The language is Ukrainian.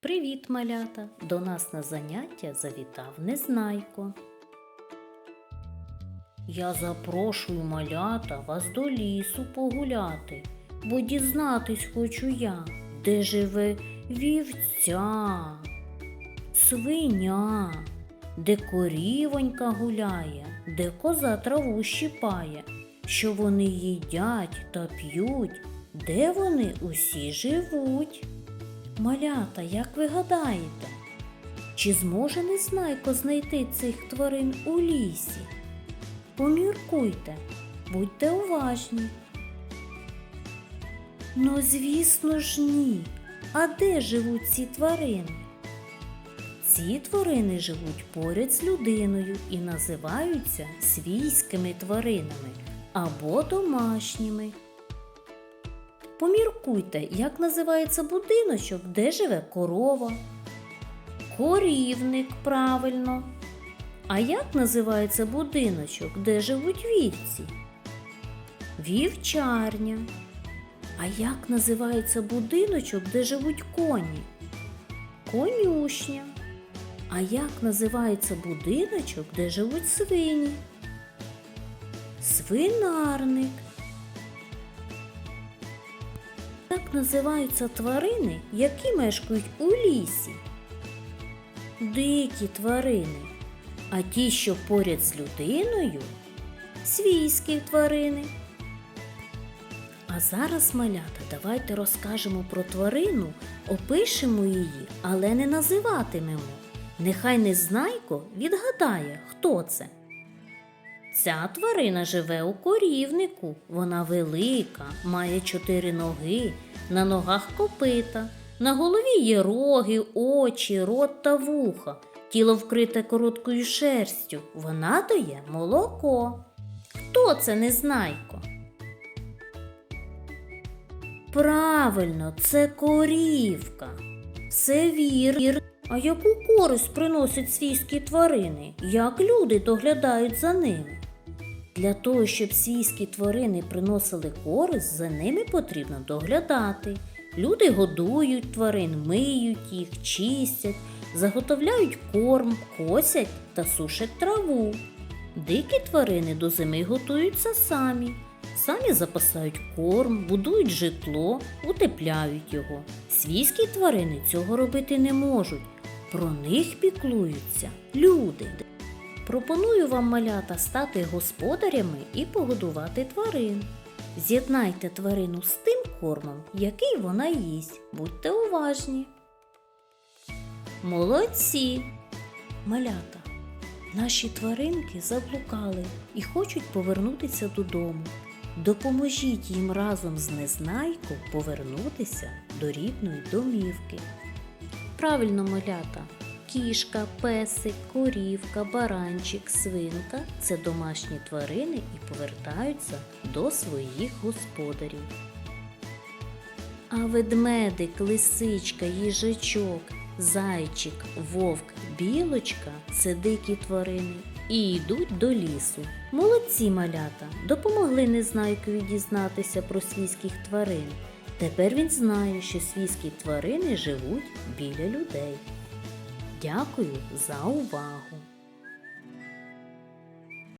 Привіт, малята! До нас на заняття завітав Незнайко. Я запрошую малята вас до лісу погуляти, бо дізнатись хочу я, де живе вівця, свиня, де корівонька гуляє, де коза траву щипає, що вони їдять та п'ють, де вони усі живуть. Малята, як ви гадаєте, чи зможе Незнайко знайти цих тварин у лісі? Поміркуйте, будьте уважні. Ну, звісно ж, ні. А де живуть ці тварини? Ці тварини живуть поряд з людиною і називаються свійськими тваринами або домашніми. Поміркуйте, як називається будиночок, де живе корова. Корівник правильно. А як називається будиночок, де живуть вівці? Вівчарня. А як називається будиночок, де живуть коні? Конюшня. А як називається будиночок, де живуть свині? Свинарник. Як називаються тварини, які мешкають у лісі? Дикі тварини. А ті, що поряд з людиною свійські тварини. А зараз, малята, давайте розкажемо про тварину, опишемо її, але не називатимемо. Нехай незнайко відгадає, хто це. Ця тварина живе у корівнику. Вона велика, має чотири ноги, на ногах копита, на голові є роги, очі, рот та вуха. Тіло вкрите короткою шерстю. Вона дає молоко. Хто це незнайко? Правильно, це корівка. Все вір. А яку користь приносять свійські тварини? Як люди доглядають за ними? Для того, щоб свійські тварини приносили користь, за ними потрібно доглядати. Люди годують тварин, миють їх, чистять, заготовляють корм, косять та сушать траву. Дикі тварини до зими готуються самі. Самі запасають корм, будують житло, утепляють його. Свійські тварини цього робити не можуть. Про них піклуються люди. Пропоную вам малята стати господарями і погодувати тварин. З'єднайте тварину з тим кормом, який вона їсть. Будьте уважні. Молодці! Малята, наші тваринки заблукали і хочуть повернутися додому. Допоможіть їм разом з Незнайко повернутися до рідної домівки. Правильно, малята. Кішка, песик, корівка, баранчик, свинка це домашні тварини і повертаються до своїх господарів. А ведмедик, лисичка, їжачок, зайчик, вовк, білочка це дикі тварини і йдуть до лісу. Молодці малята допомогли незнайкові дізнатися про свійських тварин. Тепер він знає, що свійські тварини живуть біля людей. Дякую за увагу!